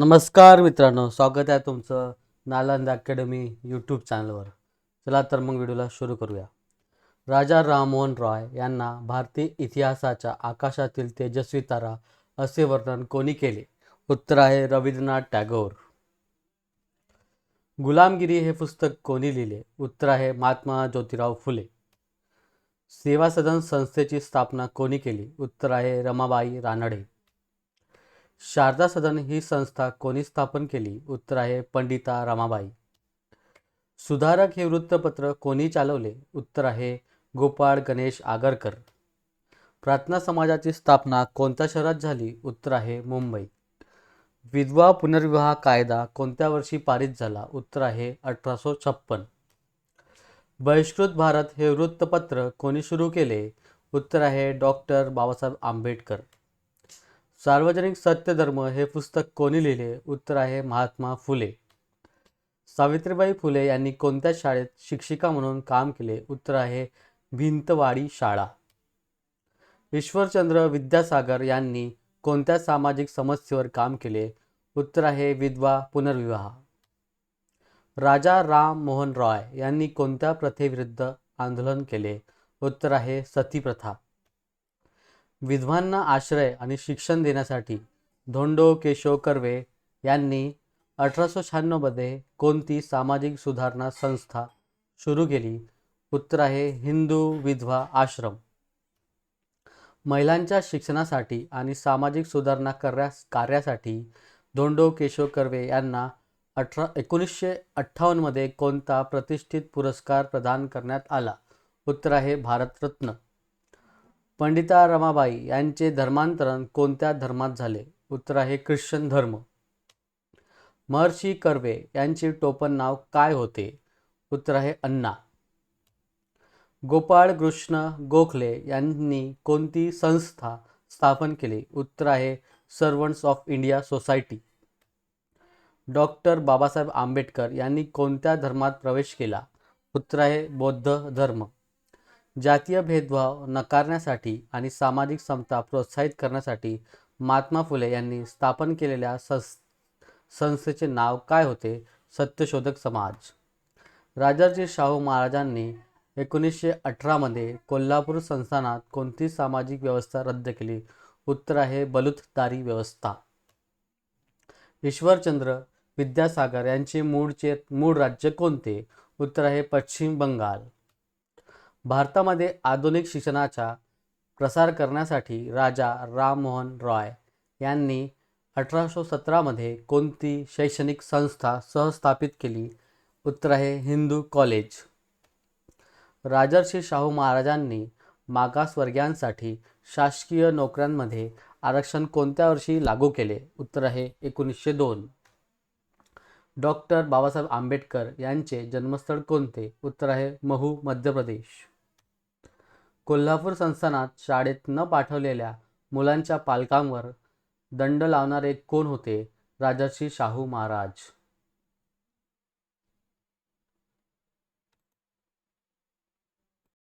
नमस्कार मित्रांनो स्वागत आहे तुमचं नालंदा अकॅडमी यूट्यूब चॅनलवर चला तर मग व्हिडिओला सुरू करूया. राजा राममोहन रॉय यांना भारतीय इतिहासाच्या आकाशातील तेजस्वी तारा असे वर्णन कोणी केले? उत्तर आहे रवींद्रनाथ टागोर. गुलामगिरी हे पुस्तक कोणी लिहिले? उत्तर आहे महात्मा ज्योतिराव फुले. सेवा सदन संस्थेची स्थापना कोणी केली? उत्तर आहे रमाबाई रानडे. शारदा सदन ही संस्था कोणी स्थापन केली? उत्तर आहे पंडिता रमाबाई. सुधारक हे वृत्तपत्र कोणी चालवले? उत्तर आहे गोपाळ गणेश आगरकर. प्रार्थना समाजाची स्थापना कोणत्या शहरात झाली? उत्तर आहे मुंबई. विधवा पुनर्विवाह कायदा कोणत्या वर्षी पारित झाला? उत्तर आहे अठराशे छप्पन. बहिष्कृत भारत हे वृत्तपत्र कोणी सुरू केले? उत्तर आहे डॉक्टर बाबासाहेब आंबेडकर. सार्वजनिक सत्यधर्म हे पुस्तक कोणी लिहिले? उत्तर आहे महात्मा फुले. सावित्रीबाई फुले यांनी कोणत्या शाळेत शिक्षिका म्हणून काम केले? उत्तर आहे भिंतवाडी शाळा. ईश्वरचंद्र विद्यासागर यांनी कोणत्या सामाजिक समस्येवर काम केले? उत्तर आहे विधवा पुनर्विवाह. राजा राम मोहन रॉय यांनी कोणत्या प्रथेविरुद्ध आंदोलन केले? उत्तर आहे सती प्रथा विधवांना आश्रय आणि शिक्षण देण्यासाठी धोंडो केशव कर्वे यांनी अठराशे शहाण्णवमध्ये कोणती सामाजिक सुधारणा संस्था सुरू केली? उत्तर आहे हिंदू विधवा आश्रम. महिलांच्या शिक्षणासाठी आणि सामाजिक सुधारणा करण्यास कार्यासाठी धोंडो केशव कर्वे यांना अठरा एकोणीसशे अठ्ठावन्नमध्ये कोणता प्रतिष्ठित पुरस्कार प्रदान करण्यात आला? उत्तर आहे भारतरत्न. पंडिता रमाबाई यांचे धर्मांतरण कोणत्या धर्मात झाले? उत्तर आहे ख्रिश्चन धर्म. महर्षी कर्वे यांचे टोपण नाव काय होते? उत्तर आहे अण्णा. गोपाळ कृष्ण गोखले यांनी कोणती संस्था स्थापन केली? उत्तर आहे servants of India society. Doctor Babasaheb Ambedkar यांनी कोणत्या धर्मात प्रवेश केला? उत्तर आहे बौद्ध धर्म. जातीय भेदभाव नकारण्यासाठी आणि सामाजिक समता प्रोत्साहित करण्यासाठी महात्मा फुले यांनी स्थापन केलेल्या संस संस्थेचे नाव काय होते? सत्यशोधक समाज. राजाजी शाहू महाराजांनी एकोणीसशे अठरामध्ये कोल्हापूर संस्थानात कोणती सामाजिक व्यवस्था रद्द केली? उत्तर आहे बलुतदारी व्यवस्था. ईश्वरचंद्र विद्यासागर यांचे मूळचे मूळ राज्य कोणते? उत्तर आहे पश्चिम बंगाल. भारतामध्ये आधुनिक शिक्षणाचा प्रसार करण्यासाठी राजा राममोहन रॉय यांनी अठराशे सतरामध्ये कोणती शैक्षणिक संस्था सहस्थापित केली? उत्तर आहे हिंदू कॉलेज. राजर्षी शाहू महाराजांनी मागासवर्गीयांसाठी शासकीय नोकऱ्यांमध्ये आरक्षण कोणत्या वर्षी लागू केले? उत्तर आहे एकोणीसशे दोन. डॉक्टर बाबासाहेब आंबेडकर यांचे जन्मस्थळ कोणते? उत्तर आहे महू मध्य प्रदेश. कोल्हापूर संस्थानात शाळेत न पाठवलेल्या मुलांच्या पालकांवर दंड लावणारे कोण होते? राजर्षी शाहू महाराज.